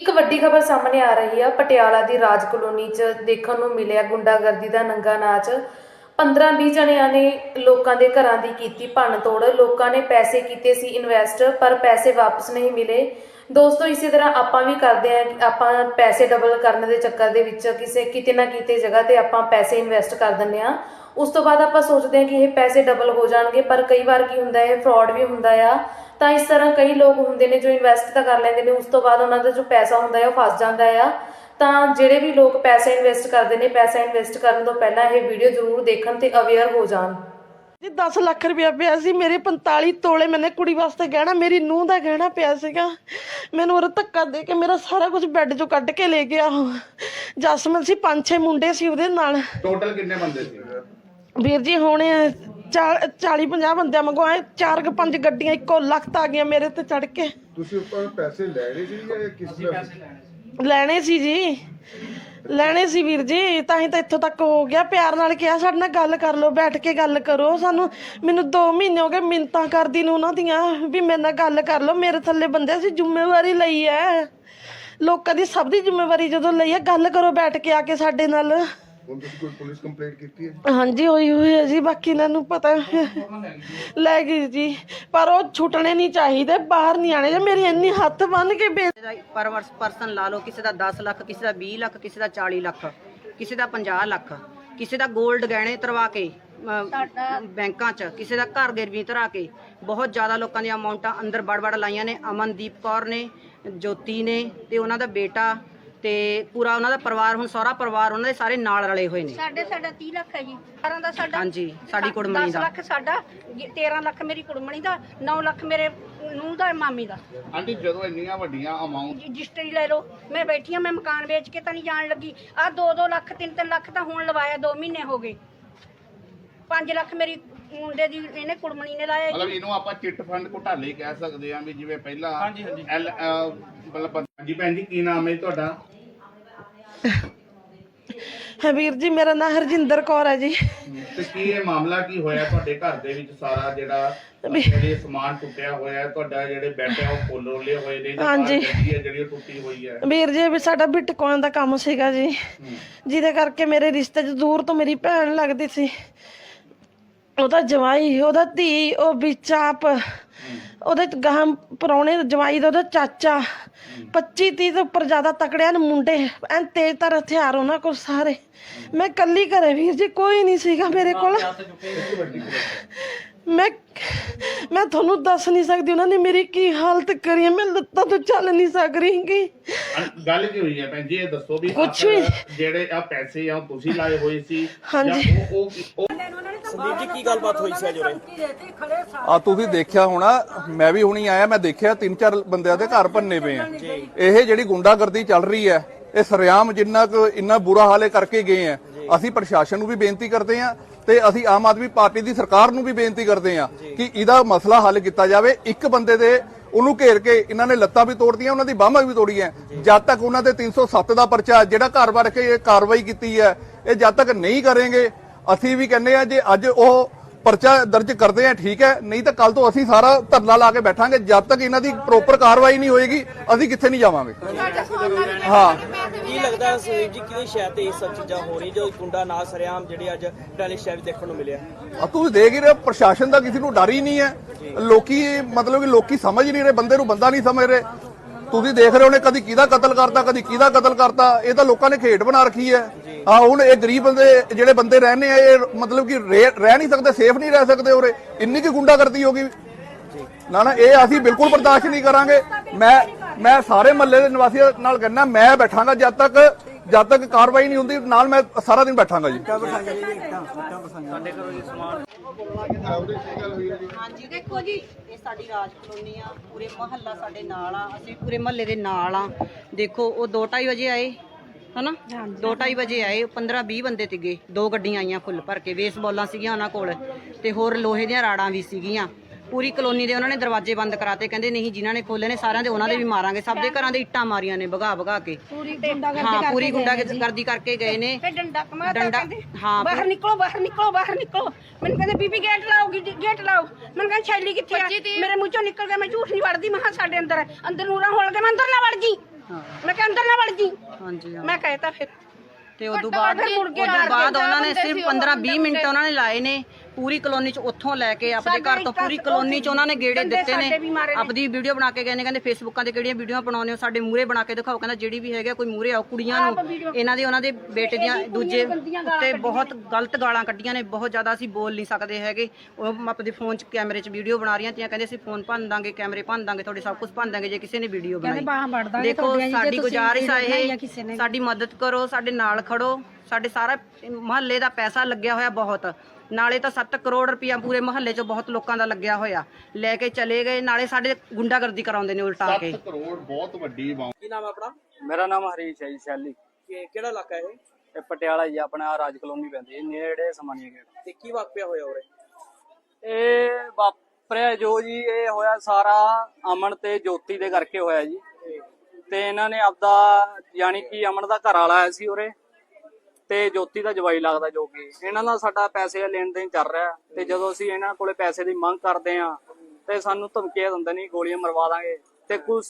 ਇੱਕ ਵੱਡੀ ਖਬਰ ਸਾਹਮਣੇ ਆ ਰਹੀ ਆ। ਪਟਿਆਲਾ ਦੀ ਰਾਜ ਕਲੋਨੀ 'ਚ ਦੇਖਣ ਨੂੰ ਮਿਲਿਆ ਗੁੰਡਾਗਰਦੀ ਦਾ ਨੰਗਾ ਨਾਚ। 15-20 ਜਣਿਆਂ ਨੇ ਲੋਕਾਂ ਦੇ ਘਰਾਂ ਦੀ ਕੀਤੀ ਭੰਨ ਤੋੜ ਲੋਕਾਂ ਨੇ ਪੈਸੇ ਕੀਤੇ ਸੀ ਇਨਵੈਸਟ ਪਰ ਪੈਸੇ ਵਾਪਸ ਨਹੀਂ ਮਿਲੇ। ਦੋਸਤੋ, ਇਸੇ ਤਰ੍ਹਾਂ ਆਪਾਂ ਵੀ ਕਰਦੇ ਆਂ ਆਪਾਂ ਪੈਸੇ ਡਬਲ ਕਰਨ ਦੇ ਚੱਕਰ ਦੇ ਵਿੱਚ ਕਿਸੇ, ਕਿਤੇ ਨਾ ਕਿਤੇ ਜਗ੍ਹਾ ਤੇ ਆਪਾਂ ਪੈਸੇ ਇਨਵੈਸਟ ਕਰ ਦਿੰਦੇ ਆ ਉਸ ਤੋਂ ਬਾਅਦ ਆਪਾਂ ਸੋਚਦੇ ਹਾਂ ਕਿ ਇਹ ਪੈਸੇ ਡਬਲ ਹੋ ਜਾਣਗੇ, ਪਰ ਕਈ ਵਾਰ ਕੀ ਹੁੰਦਾ ਹੈ ਫਰਾਡ ਵੀ ਹੁੰਦਾ ਆ। ਤਾਂ ਇਸ ਤਰ੍ਹਾਂ ਕਈ ਲੋਕ ਹੁੰਦੇ ਨੇ ਜੋ ਇਨਵੈਸਟ ਤਾਂ ਕਰ ਲੈਂਦੇ ਨੇ ਉਸ ਤੋਂ ਬਾਅਦ ਉਹਨਾਂ ਦਾ ਜੋ ਪੈਸਾ ਹੁੰਦਾ ਹੈ ਉਹ ਫਸ ਜਾਂਦਾ ਆ। ਤਾਂ ਜਿਹੜੇ ਵੀ ਲੋਕ ਪੈਸਾ ਇਨਵੈਸਟ ਕਰਦੇ ਨੇ ਪੈਸਾ ਇਨਵੈਸਟ ਕਰਨ ਤੋਂ ਪਹਿਲਾਂ ਇਹ ਵੀਡੀਓ ਜ਼ਰੂਰ ਦੇਖਣ ਤੇ ਅਵੇਅਰ ਹੋ ਜਾਣ। ਜੀ 10 ਲੱਖ ਰੁਪਇਆ ਪਿਆ ਸੀ ਮੇਰੇ 45 ਤੋਲੇ ਮੈਨੇ ਕੁੜੀ ਵਾਸਤੇ ਗਹਿਣਾ ਮੇਰੀ ਨੂੰਹ ਦਾ ਗਹਿਣਾ ਪਿਆ ਸੀਗਾ। ਮੈਨੂੰ ਉਹ ਧੱਕਾ ਦੇ ਕੇ ਮੇਰਾ ਸਾਰਾ ਕੁਝ ਬੈੱਡ 'ਚੋਂ ਕੱਢ ਕੇ ਲੈ ਗਿਆ ਉਹ। ਜਸਮਨ ਸੀ ਪੰਜ ਛੇ ਮੁੰਡੇ ਸੀ ਉਹਦੇ ਨਾਲ। ਟੋਟਲ ਕਿੰਨੇ ਬੰਦੇ ਸੀ? ਵੀਰ ਜੀ ਹੁਣ 40 50 ਬੰਦਿਆਂ ਵਾਂਗੂ ਆਏ ਚਾਰ ਕੁ ਪੰਜ ਗੱਡੀਆਂ ਇੱਕੋ ਲਖਤ ਆ ਗਈਆਂ ਮੇਰੇ ਤੇ ਚੜ ਕੇ। ਤੁਸੀਂ ਉੱਪਰ ਪੈਸੇ ਲੈਣੇ ਸੀ ਜਾਂ ਕਿਸ ਤਰ੍ਹਾਂ? ਲੈਣੇ ਸੀ। ਜੀ। ਲੈਣੇ ਸੀ ਵੀਰ ਜੀ ਤਾਂ ਹੀ ਤਾਂ ਇੱਥੋਂ ਤੱਕ ਹੋ ਗਿਆ। ਪਿਆਰ ਨਾਲ ਕਿਹਾ ਸਾਡੇ ਨਾਲ ਗੱਲ ਕਰ ਲਓ ਬੈਠ ਕੇ ਗੱਲ ਕਰੋ। ਸਾਨੂੰ ਮੈਨੂੰ 2 ਮਹੀਨੇ ਹੋ ਗਏ ਮਿੰਤਾਂ ਕਰਦੀ ਨੂੰ ਉਹਨਾਂ ਦੀਆਂ ਵੀ ਮੇਰੇ ਨਾਲ ਗੱਲ ਕਰ ਲਓ। ਮੇਰੇ ਥੱਲੇ ਬੰਦੇ ਅਸੀਂ ਜ਼ਿੰਮੇਵਾਰੀ ਲਈ ਹੈ ਲੋਕਾਂ ਦੀ ਸਭ ਦੀ ਜ਼ਿੰਮੇਵਾਰੀ ਜਦੋਂ ਲਈ ਹੈ ਗੱਲ ਕਰੋ ਬੈਠ ਕੇ ਆ ਕੇ ਸਾਡੇ ਨਾਲ। ਹੁਣ ਤੁਸੀਂ ਕੋਈ ਪੁਲਿਸ ਕੰਪਲੇਂਟ ਕੀਤੀ ਹੈ ਹਾਂਜੀ ਹੋਈ ਹੋਈ ਹੈ ਜੀ ਬਾਕੀ ਇਹਨਾਂ ਨੂੰ ਪਤਾ ਲੈ ਗਈ ਜੀ। ਪਰ ਉਹ ਛੁੱਟਣੇ ਨਹੀਂ ਚਾਹੀਦੇ ਬਾਹਰ ਨਹੀਂ ਆਣੇ ਜੇ ਮੇਰੀ ਇੰਨੀ ਹੱਥ ਬੰਨ ਕੇ ਬੇ ਪਰ ਪਰਸਨ ਲਾ ਲਓ ਕਿਸੇ ਦਾ 10 ਲੱਖ ਕਿਸੇ ਦਾ 20 ਲੱਖ ਕਿਸੇ ਦਾ 40 ਲੱਖ ਕਿਸੇ ਦਾ 50 ਲੱਖ ਕਿਸੇ ਦਾ 골ਡ ਗਹਿਣੇ ਤਰਵਾ ਕੇ ਅਮ, ਬੈਂਕਾਂ 'ਚ ਕਿਸੇ ਦਾ ਘਰ ਗਿਰਵੀ ਧਰਾ ਕੇ ਬਹੁਤ ਜ਼ਿਆਦਾ ਲੋਕਾਂ ਦੀਆਂ ਅਮਾਉਂਟਾਂ ਅੰਦਰ ਵੜ-ਵੜ ਲਾਈਆਂ ਨੇ। ਅਮਨਦੀਪ ਕੌਰ ਨੇ ਜੋਤੀ ਨੇ ਤੇ ਉਹਨਾਂ ਦਾ ਬੇਟਾ ਤੇ ਪੂਰਾ ਉਹਨਾਂ ਦਾ ਪਰਿਵਾਰ ਹੁਣ ਸਹੁਰਾ ਪਰਿਵਾਰ ਉਹਨਾਂ ਦੇ ਸਾਰੇ ਨਾਲ ਰਲੇ ਹੋਏ ਨੇ। ਸਾਡੇ ਸਾਡਾ 30 ਲੱਖ ਹੈ ਜੀ। 12 ਦਾ ਸਾਡਾ ਹਾਂਜੀ ਸਾਡੀ ਕੁੜਮਣੀ 10 ਦਾ। ਲੱਖ ਸਾਡਾ 13 ਲੱਖ ਮੇਰੀ ਕੁੜਮਣੀ ਦਾ 9 ਲੱਖ ਮੇਰੇ ਨੂੰਹ ਦਾ ਮਾਮੀ ਦਾ। ਆਂਟੀ ਜਦੋਂ ਇੰਨੀਆਂ ਵੱਡੀਆਂ ਅਮਾਉਂਟ ਰਜਿਸਟਰੀ ਲੈ ਲਓ। ਮੈਂ ਬੈਠੀ ਆ ਮੈਂ ਮਕਾਨ ਵੇਚ ਕੇ ਤਾਂ ਨਹੀਂ ਜਾਣ ਲੱਗੀ। ਆ 2-2 ਲੱਖ 3-3 ਲੱਖ ਤਾਂ ਹੁਣ ਲਵਾਇਆ 2 ਮਹੀਨੇ ਹੋ ਗਏ। 5 ਲੱਖ ਮੇਰੀ ਮੁੰਡੇ ਦੀ ਇਹਨੇ ਕੁੜਮਣੀ ਨੇ ਲਾਇਆ ਮਤਲਬ ਇਹਨੂੰ ਆਪਾਂ ਚਿੱਟ ਫੰਡ ਘੁਟਾਲੇ ਕਹਿ ਸਕਦੇ ਆ ਵੀ ਜਿਵੇਂ ਪਹਿਲਾਂ ਹਾਂਜੀ ਹਾਂਜੀ। ਐਲ ਅਹ, ਮਤਲਬ ਹਾਂਜੀ ਭੈਣ ਜੀ ਕੀ ਨਾਮ ਹੈ ਜੀ ਤੁਹਾਡਾ? ਹੈ ਵੀਰ ਜੀ ਮੇਰਾ ਨਾਂ ਹਰਜਿੰਦਰ ਕੌਰ ਹੈ ਜੀ। ਤੇ ਕੀ ਇਹ ਮਾਮਲਾ ਕੀ ਹੋਇਆ ਤੁਹਾਡੇ ਘਰ ਦੇ ਵਿੱਚ ਸਾਰਾ ਜਿਹੜਾ ਜਿਹੜੇ ਸਮਾਨ ਟੁੱਟਿਆ ਹੋਇਆ ਹੈ, ਤੁਹਾਡਾ ਜਿਹੜੇ ਬੈੱਡ ਆ ਉਹ ਫੁੱਲ ਰੋਲੇ ਹੋਏ ਨੇ ਜਾਂ ਹਾਂਜੀ। ਹੈ ਜਿਹੜੀ ਉਹ ਟੁੱਟੀ ਹੋਈ ਹੈ? ਵੀਰ ਜੀ ਵੀ ਸਾਡਾ ਬਿਟਕੋਇਨ ਦਾ ਕੰਮ ਸੀਗਾ ਜੀ। ਜਿਹਦੇ ਕਰਕੇ ਮੇਰੇ ਰਿਸ਼ਤੇ 'ਚ ਦੂਰ ਤੋਂ ਮੇਰੀ ਭੈਣ ਲੱਗਦੀ ਸੀ। ਉਹਦਾ ਜਵਾਈ ਉਹਦਾ ਧੀ ਉਹ ਵਿੱਚ ਆਪ ਉਹਦੇ ਗਾਂ ਪਰੌਣੇ ਜਵਾਈ ਦਾ ਉਹਦਾ ਚਾਚਾ। 25 30 ਤੋਂ ਉੱਪਰ ਜ਼ਿਆਦਾ ਤਕੜਿਆਂ ਨੇ ਮੁੰਡੇ। ਐਨ ਤੇਜ਼ ਤਰ ਹਥਿਆਰ ਉਹਨਾਂ ਕੋਲ ਸਾਰੇ। ਮੈਂ ਕੱਲੀ ਘਰੇ ਵੀਰ ਜੀ ਕੋਈ ਨਹੀਂ ਸੀਗਾ ਮੇਰੇ ਕੋਲ। ਮੈਂ ਮੈਂ ਤੁਹਾਨੂੰ ਦੱਸ ਨਹੀਂ ਸਕਦੀ ਉਹਨਾਂ ਨੇ ਮੇਰੀ ਕੀ ਹਾਲਤ ਕਰੀ ਹੈ। ਮੈਂ ਲੱਤਾਂ ਤੋਂ ਚੱਲ ਨਹੀਂ ਸਕ ਰਹੀ ਗੀ ਅਨ- ਗੱਲ ਕੀ ਹੋਈ ਹੈ ਭੈਣ ਜੀ? ਇਹ ਦੱਸੋ ਵੀ ਕੁਛ ਆਖਰ ਵੀ- ਜਿਹੜੇ ਆ ਪੈਸੇ ਆ ਉਹ ਤੁਸੀਂ ਲਾਏ ਹੋਏ ਸੀ? ਹਾਂਜੀ। ਜਾਂ ਉਹ ਉਹ ਉਹ ਆ ਤੁਸੀਂ ਦੇਖਿਆ ਹੋਣਾ ਮੈਂ ਵੀ ਹੁਣੀ ਆਇਆ ਮੈਂ ਦੇਖਿਆ ਤਿੰਨ ਚਾਰ ਬੰਦਿਆਂ ਦੇ ਘਰ ਭੰਨੇ ਪਏ ਆ। ਇਹ ਜਿਹੜੀ ਗੁੰਡਾਗਰਦੀ ਚੱਲ ਰਹੀ ਹੈ ਇਹ ਸਰਿਆਮ ਜਿੰਨਾ ਕੁ ਇੰਨਾ ਬੁਰਾ ਹਾਲੇ ਕਰਕੇ ਗਏ ਆ। ਅਸੀਂ ਪ੍ਰਸ਼ਾਸਨ ਨੂੰ ਵੀ ਬੇਨਤੀ ਕਰਦੇ ਆ ਤੇ ਅਸੀਂ ਆਮ ਆਦਮੀ ਪਾਰਟੀ ਦੀ ਸਰਕਾਰ ਨੂੰ ਵੀ ਬੇਨਤੀ ਕਰਦੇ ਆ ਕਿ ਇਹਦਾ ਮਸਲਾ ਹੱਲ ਕੀਤਾ ਜਾਵੇ। ਇੱਕ ਬੰਦੇ ਦੇ ਉਹਨੂੰ ਘੇਰ ਕੇ ਇਹਨਾਂ ਨੇ ਲੱਤਾਂ ਵੀ ਤੋੜਦੀਆਂ ਉਹਨਾਂ ਦੀ ਬਾਹਾਂ ਵੀ ਤੋੜੀਆਂ। ਜਦ ਤੱਕ ਉਹਨਾਂ ਦੇ 307 ਦਾ ਪਰਚਾ ਜਿਹੜਾ ਘਰ ਵੜ ਕੇ ਇਹ ਕਾਰਵਾਈ ਕੀਤੀ ਹੈ ਇਹ ਜਦ ਤੱਕ ਨਹੀਂ ਕਰਾਂਗੇ ਅਸੀਂ ਵੀ ਕਹਿੰਦੇ ਆ ਜੇ ਅੱਜ ਉਹ ਪਰਚਾ ਦਰਜ ਕਰਦੇ ਆ ਠੀਕ ਹੈ ਨਹੀਂ ਤਾਂ ਕੱਲ ਤੋਂ ਅਸੀਂ ਸਾਰਾ ਧਰਨਾ ਲਾ ਕੇ ਬੈਠਾਂਗੇ ਜਦ ਤੱਕ ਇਹਨਾਂ ਦੀ ਪ੍ਰੋਪਰ ਕਾਰਵਾਈ ਨਹੀਂ ਹੋਏਗੀ ਅਸੀਂ ਕਿੱਥੇ ਨਹੀਂ ਜਾਵਾਂਗੇ। ਹਾਂ। ਕੀ ਲੱਗਦਾ ਸੁਨੀਲ ਜੀ ਕਿਹਦੀ ਸ਼ਾਇਦ ਤੇ ਇਹ ਸਭ ਚੀਜ਼ਾਂ ਹੋ ਰਹੀ ਜੋ ਗੁੰਡਾ ਨਾ ਸਰਿਆਮ ਜਿਹੜੇ ਅੱਜ ਟੈਲੀ ਸ਼ਹਿਰ ਵਿੱਚ ਦੇਖਣ ਨੂੰ ਮਿਲਿਆ? ਆ ਤੁਸੀਂ ਦੇਖ ਹੀ ਰਹੇ ਹੋ, ਪ੍ਰਸ਼ਾਸਨ ਦਾ ਕਿਸੇ ਨੂੰ ਡਰ ਹੀ ਨਹੀਂ ਹੈ। ਲੋਕੀ ਮਤਲਬ ਕਿ ਲੋਕੀ ਸਮਝ ਨਹੀਂ ਰਹੇ ਬੰਦੇ ਨੂੰ ਬੰਦਾ ਨਹੀਂ ਸਮਝ ਰਹੇ। ਤੁਸੀਂ ਦੇਖ ਰਹੇ ਹੋਣੇ ਕਦੀ ਕਿਹਦਾ ਕਤਲ ਕਰਤਾ ਕਦੀ ਕਿਹਦਾ ਕਤਲ ਕਰਤਾ। ਇਹ ਤਾਂ ਲੋਕਾਂ ਨੇ ਖੇਡ ਬਣਾ ਰੱਖੀ ਹੈ। ਆ ਹੁਣ ਇਹ ਗਰੀਬ ਬੰਦੇ ਜਿਹੜੇ ਬੰਦੇ ਰਹਿੰਦੇ ਆ ਇਹ ਮਤਲਬ ਕਿ ਰਹਿ ਰਹਿ ਨਹੀਂ ਸਕਦੇ ਸੇਫ ਨਹੀਂ ਰਹਿ ਸਕਦੇ ਉਰੇ। ਇੰਨੀ ਕੀ ਗੁੰਡਾਗਰਦੀ ਹੋ ਗਈ। ਨਾ ਨਾ ਇਹ ਅਸੀਂ ਬਿਲਕੁਲ ਬਰਦਾਸ਼ਤ ਨਹੀਂ ਕਰਾਂਗੇ। ਮੈਂ ਮੈਂ ਸਾਰੇ ਮਹੱਲੇ ਦੇ ਨਿਵਾਸੀਆਂ ਨਾਲ ਕਹਿੰਦਾ ਮੈਂ ਬੈਠਾਂਗਾ ਜਦ ਤੱਕ ਜਦ ਤੱਕ ਕਾਰਵਾਈ ਨਹੀਂ ਹੁੰਦੀ ਨਾਲ ਮੈਂ ਸਾਰਾ ਦਿਨ ਬੈਠਾਂਗਾ ਜੀ। ਹਾਂਜੀ ਦੇਖੋ ਜੀ ਇਹ ਸਾਡੀ ਰਾਜ ਕਲੋਨੀ ਆ ਪੂਰੇ ਮਹੱਲਾ ਸਾਡੇ ਨਾਲ ਆ ਅਸੀਂ ਪੂਰੇ ਮਹੱਲੇ ਦੇ ਨਾਲ ਆ। ਦੇਖੋ ਉਹ 2:30 ਵਜੇ ਆਏ ਹਨਾ? 2:30 ਵਜੇ ਆਏ 15 20 ਬੰਦੇ ਤੀਗੇ ਦੋ ਗੱਡੀਆਂ ਆਈਆਂ ਫੁੱਲ ਭਰ ਕੇ ਬੇਸਬਾਲਾਂ ਸੀਗੀਆਂ ਉਹਨਾਂ ਕੋਲ ਤੇ ਹੋਰ ਲੋਹੇ ਦੀਆਂ ਰਾੜਾਂ ਵੀ ਸੀਗੀਆਂ। ਪੂਰੀ ਕਲੋਨੀ ਦੇ ਉਹਨਾਂ ਨੇ ਦਰਵਾਜ਼ੇ ਬੰਦ ਕਰਾਤੇ ਕਹਿੰਦੇ ਨਹੀਂ ਜਿਨ੍ਹਾਂ ਨੇ ਖੋਲੇ ਨੇ ਸਾਰਿਆਂ ਦੇ ਉਹਨਾਂ ਦੇ ਵੀ ਮਾਰਾਂਗੇ ਸਭ ਦੇ ਘਰਾਂ ਦੇ ਇੱਟਾਂ ਮਾਰੀਆਂ ਨੇ ਭਗਾ ਭਗਾ ਕੇ। ਪੂਰੀ ਗੁੰਡਾਗਰਦੀ ਹਾਂ ਪੂਰੀ ਗੁੰਡਾਗਰਦੀ ਕਰਕੇ ਗਏ ਨੇ। ਤੇ ਡੰਡਾ ਕਮਾਤਾ ਡੰਡਾ- ਕਹਿੰਦੇ ਹਾਂ, ਬਾਹਰ ਨਿਕਲੋ ਬਾਹਰ ਨਿਕਲੋ ਬਾਹਰ ਨਿਕਲੋ। ਮੈਨੂੰ ਕਹਿੰਦੇ ਬੀਬੀ ਗੇਟ ਲਾਓ ਗੀ- ਗੇਟ ਲਾਓ। ਮੈਨੂੰ ਕਹਿੰਦੇ ਛੈਲੀ ਕਿੱਥੇ ਆ? ਮੇਰੇ ਮੂੰਹ ਚੋਂ ਨਿਕਲ ਗਿਆ ਮੈਂ ਝੂਠ ਨਹੀਂ ਵੜਦੀ ਮੈਂ ਕਿਹਾ ਸਾਡੇ ਅੰਦਰ। ਅੰਦਰ ਨੂਰਾਂ ਹੋਲ ਕੇ ਮੈਂ ਅੰਦਰ ਨਾ ਵੜ ਗਈ ਹਾਂ। ਮੈਂ ਕਿਹਾ ਅੰਦਰ ਨਾ ਵੜ ਜੀ। ਹਾਂਜੀ ਹਾਂ। ਮੈਂ ਕਹਿਤਾ ਫਿਰ ਤੇ ਉਦੋਂ ਬਾਅਦ ਉਦੋਂ ਬਾਅਦ ਉਹਨਾਂ ਨੇ ਸਿਰਫ ਸੀ ਉਹ 15 20 ਬੰਦੇ ਮਿੰਟ ਉਹਨਾਂ ਨੇ ਲਾਏ ਨੇ। ਪੂਰੀ ਕਲੋਨੀ ਚ ਉੱਥੋਂ ਲੈ ਕੇ ਸਾਡਾ ਘਰ ਤੋਂ ਪੂਰੀ ਕਲੋਨੀ ਚ ਉਹਨਾਂ ਨੇ ਗੇੜੇ ਦਿੱਤੇ ਨੇ। ਆਪਦੀ ਵੀਡੀਓ ਬਣਾ ਕੇ ਗਏ ਨੇ ਕਹਿੰਦੇ ਫੇਸਬੁੱਕਾਂ ਤੇ ਕਿਹੜੀਆਂ ਵੀਡੀਓ ਬਣਾਉਂਦੇ ਹੋ ਸਾਡੇ ਮੂਹਰੇ ਬਣਾ ਕੇ ਦਿਖਾਓ ਕਹਿੰਦਾ ਜਿਹੜੀ ਵੀ ਹੈਗਾ ਕੋਈ ਮੂਹਰੇ ਆਓ ਕੁੜੀਆਂ ਨੂੰ। ਇਹਨਾਂ ਦੇ ਉਹਨਾਂ ਦੇ ਬੇਟੇ ਦੀਆਂ ਦੂਜੇ ਕੱਢੀਆਂ ਬਹੁਤ ਗਲਤ ਗਾਲਾਂ ਕੱਢੀਆਂ ਨੇ ਬਹੁਤ ਜ਼ਿਆਦਾ ਅਸੀਂ ਬੋਲ ਨਹੀਂ ਸਕਦੇ ਹੈਗੇ। ਉਹ ਆਪਦੇ ਫੋਨ 'ਚ ਕੈਮਰੇ 'ਚ ਵੀਡੀਓ ਬਣਾ ਰਹੀਆਂ ਤੀਆਂ ਕਹਿੰਦੇ ਅਸੀਂ ਫੋਨ ਭੰਨ ਦਾਂਗੇ ਕੈਮਰੇ ਭੰਨ ਦਾਂਗੇ ਤੁਹਾਡੇ ਸਭ ਕੁਝ ਭੰਨ ਦਾਂਗੇ ਜੇ ਕਿਸੇ ਨੇ ਵੀਡੀਓ ਬਣਾਈ। ਦੇਖੋ ਸਾਡੀ ਗੁਜ਼ਾਰਿਸ਼ ਆ ਇਹ ਸਾਡੀ ਮਦਦ ਕਰੋ ਸਾਡੇ ਨਾਲ ਖੜੋ ਸਾਡੇ ਸਾਰਾ ਮਹੱਲੇ ਦਾ ਪੈਸਾ ਲੱਗਿਆ ਹੋਇਆ ਬਹੁਤ। ਨਾਲੇ ਤਾਂ 7 ਕਰੋੜ ਰੁਪਇਆ ਪੂਰੇ ਮਹੱਲੇ 'ਚ ਬਹੁਤ ਲੋਕਾਂ ਦਾ ਲੱਗਿਆ ਹੋਇਆ। ਲੈ ਕੇ ਚਲੇ ਗਏ ਨਾਲੇ ਸਾਡੇ ਗੁੰਡਾਗਰਦੀ ਕਰਾਉਂਦੇ ਨੇ ਉਲਟਾ ਕੇ। 7 ਕਰੋੜ ਬਹੁਤ ਵੱਡੀ ਅਮਾਉਂਟ ਕੀ ਨਾਮ ਆਪਣਾ? ਮੇਰਾ ਨਾਮ ਹਰੀਸ਼ ਹੈ ਜੀ ਸ਼ੈਲੀ। ਕਿ ਕਿਹੜਾ ਇਲਾਕਾ ਹੈ ਇਹ? ਇਹ ਪਟਿਆਲਾ ਜੀ ਆਪਣਾ ਰਾਜ ਕਲੋਨੀ ਪੈਂਦੀ ਹੈ ਨੇੜੇ ਸਮਾਨੀਆ ਗੇਟ। ਤੇ ਕੀ ਵਾਕਿਆ ਹੋਇਆ ਉਰੇ? ਇਹ ਵਾਪਰਿਆ ਜੋ ਜੀ ਇਹ ਹੋਇਆ ਸਾਰਾ ਅਮਨ ਤੇ ਜੋਤੀ ਦੇ ਕਰਕੇ ਹੋਇਆ ਜੀ। ਤੇ ਇਹਨਾਂ ਨੇ ਆਪਦਾ ਯਾਨੀ ਕਿ ਅਮਨ ਦਾ ਘਰ ਵਾਲਾ ਆਇਆ ਸੀ ਉਰੇ। ਤੇ ਜੋਤੀ ਦਾ ਜਵਾਈ ਲੱਗਦਾ ਜੋ ਕਿ ਇਹਨਾਂ ਦਾ ਸਾਡਾ ਪੈਸੇ ਦਾ ਲੈਣ ਦੇਣ ਚੱਲ ਰਿਹਾ ਤੇ ਜਦੋਂ ਅਸੀਂ ਇਹਨਾਂ ਕੋਲੇ ਪੈਸੇ ਦੀ ਮੰਗ ਕਰਦੇ ਆ ਤੇ ਸਾਨੂੰ ਧਮਕੀਆਂ ਦਿੰਦੇ ਨਹੀਂ ਗੋਲੀਆਂ ਮਰਵਾ ਦਾਂਗੇ। ਤੇ ਕੁਛ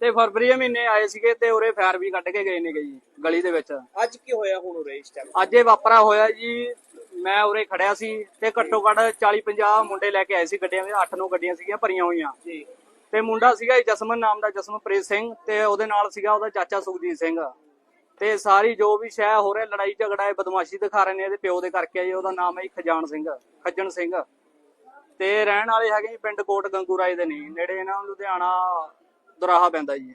ਤੇ ਫਰਵਰੀ ਦੇ ਮਹੀਨੇ ਆਏ ਸੀਗੇ ਤੇ ਉਰੇ ਫਾਇਰ ਵੀ ਕੱਢ ਕੇ ਗਏ ਨੇ ਜੀ ਗਲੀ ਦੇ ਵਿੱਚ। ਅੱਜ ਕੀ ਹੋਇਆ ਹੁਣ ਉਰੇ ਇਸ ਟਾਈਮ ਅੱਜ ਇਹ ਵਾਪਰਾ ਹੋਇਆ ਜੀ। ਮੈਂ ਉਰੇ ਖੜਿਆ ਸੀ ਤੇ ਘੱਟੋ ਘੱਟ 40 50 ਮੁੰਡੇ ਲੈ ਕੇ ਆਏ ਸੀ ਗੱਡੀਆਂ ਵਿੱਚ। 8-9 ਗੱਡੀਆਂ ਸੀਗੀਆਂ ਭਰੀਆਂ ਹੋਈਆਂ। ਜੀ। ਤੇ ਮੁੰਡਾ ਸੀਗਾ ਜਸਮਨ ਨਾਮ ਦਾ ਜਸਮਨਪ੍ਰੀਤ ਸਿੰਘ। ਤੇ ਉਹਦੇ ਨਾਲ ਸੀਗਾ ਉਹਦਾ ਚਾਚਾ ਸੁਖਜੀਤ ਸਿੰਘ। ਤੇ ਸਾਰੀ ਜੋ ਵੀ ਸ਼ੈ ਹੋ ਰਿਹਾ ਲੜਾਈ ਝਗੜਾ ਹੈ ਬਦਮਾਸ਼ੀ ਦਿਖਾ ਰਹੇ ਨੇ ਇਹਦੇ ਪਿਓ ਦੇ ਕਰਕੇ। ਜੀ ਉਹਦਾ ਨਾਮ ਹੈ ਖਜਾਨ ਸਿੰਘ ਖੱਜਣ ਸਿੰਘ। ਤੇ ਰਹਿਣ ਵਾਲੇ ਹੈਗੇ ਜੀ ਪਿੰਡ ਕੋਟ ਗੰਗੂਰਾਏ ਦੇ ਨਹੀਂ ਨੇੜੇ ਇਹਨਾਂ ਨੂੰ ਲੁਧਿਆਣਾ ਦੁਰਾਹਾ ਪੈਂਦਾ ਜੀ।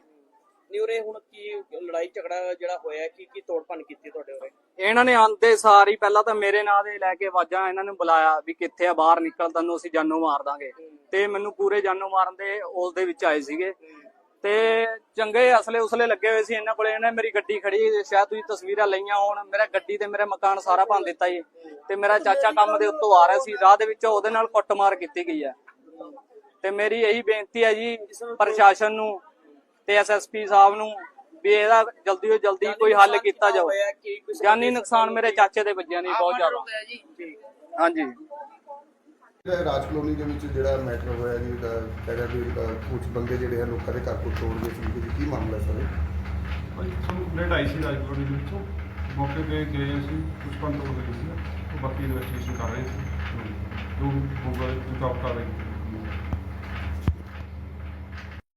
ਨਹੀਂ ਉਰੇ ਹੁਣ ਕੀ ਲੜਾਈ ਝਗੜਾ ਜਿਹੜਾ ਹੋਇਆ ਕੀ ਕੀ ਤੋੜ ਭੰਨ ਕੀਤੀ ਤੁਹਾਡੇ ਉਰੇ? ਇਹਨਾਂ ਨੇ ਆਂਦੇ ਸਾਰ ਹੀ ਪਹਿਲਾਂ ਤਾਂ ਮੇਰੇ ਨਾਂ ਦੇ ਲੈ ਕੇ ਆਵਾਜ਼ਾਂ ਇਹਨਾਂ ਨੂੰ ਬੁਲਾਇਆ ਵੀ ਕਿੱਥੇ ਆ ਬਾਹਰ ਨਿਕਲ ਤੈਨੂੰ ਅਸੀਂ ਜਾਨੋਂ ਮਾਰ ਦਾਂਗੇ। ਤੇ ਮੈਨੂੰ ਪੂਰੇ ਜਾਨੋਂ ਮਾਰਨ ਦੇ ਉਸ ਦੇ ਵਿੱਚ ਆਏ ਸੀਗੇ। ਤੇ ਚੰਗੇ ਅਸਲੇ ਉਸਲੇ ਲੱਗੇ ਹੋਏ ਸੀ ਇਹਨਾਂ ਕੋਲੇ। ਇਹਨੇ ਮੇਰੀ ਗੱਡੀ ਖੜੀ ਸ਼ਾਇਦ ਤੁਸੀਂ ਤਸਵੀਰਾਂ ਲਈਆਂ ਹੋਣ ਮੇਰਾ ਗੱਡੀ ਤੇ ਮੇਰਾ ਮਕਾਨ ਸਾਰਾ ਭੰਨ ਦਿੱਤਾ ਜੀ। ਤੇ ਮੇਰਾ ਚਾਚਾ ਕੰਮ ਦੇ ਉੱਤੋਂ ਆ ਰਿਹਾ ਸੀ ਰਾਹ ਦੇ ਵਿੱਚ ਉਹਦੇ ਨਾਲ ਕੁੱਟਮਾਰ ਕੀਤੀ ਗਈ ਹੈ। ਤੇ ਮੇਰੀ ਇਹੀ ਬੇਨਤੀ ਹੈ ਜੀ ਪ੍ਰਸ਼ਾਸਨ ਨੂੰ ਤੇ ਐਸਐਸਪੀ ਸਾਹਿਬ ਨੂੰ ਵੀ ਇਹਦਾ ਜਲਦੀ ਤੋਂ ਜਲਦੀ ਕੋਈ ਹੱਲ ਕੀਤਾ ਜਾਵੇ। ਜਾਨੀ ਨੁਕਸਾਨ ਮੇਰੇ ਚਾਚੇ ਦੇ ਵੱਜਿਆ ਨਹੀਂ ਬਹੁਤ ਜ਼ਿਆਦਾ। ਹਾਂਜੀ। ਜਿਹੜਾ ਰਾਜ ਕਲੋਨੀ ਦੇ ਵਿੱਚ ਜਿਹੜਾ ਮੈਟਰ ਹੋਇਆ ਜੀ ਦਾ ਕਹਿੰਦਾ ਵੀ ਕੁਝ ਬੰਦੇ ਜਿਹੜੇ ਆ ਲੋਕਾਂ ਦੇ ਘਰ ਕੋਲ ਤੋੜ ਗਏ ਸੀ। ਜੀ ਕੀ ਮਾਮਲਾ ਸਰ? ਭਾਈ ਸਾਨੂੰ ਕੰਪਲੇਂਟ ਆਈ ਸੀ ਰਾਜ ਕਲੋਨੀ ਦੇ ਵਿੱਚੋਂ। ਮੌਕੇ ਤੇ ਗਏ ਸੀ ਕੁਝ ਪੰਜ ਤੋੜ ਗਏ ਸੀ। ਉਹ ਬਾਕੀ ਇਨਵੈਸਟੀਗੇਸ਼ਨ ਕਰ ਰਹੇ ਸੀ। ਜੋ ਗੂਗਲ ਜੋ ਕਰ ਰਹੇ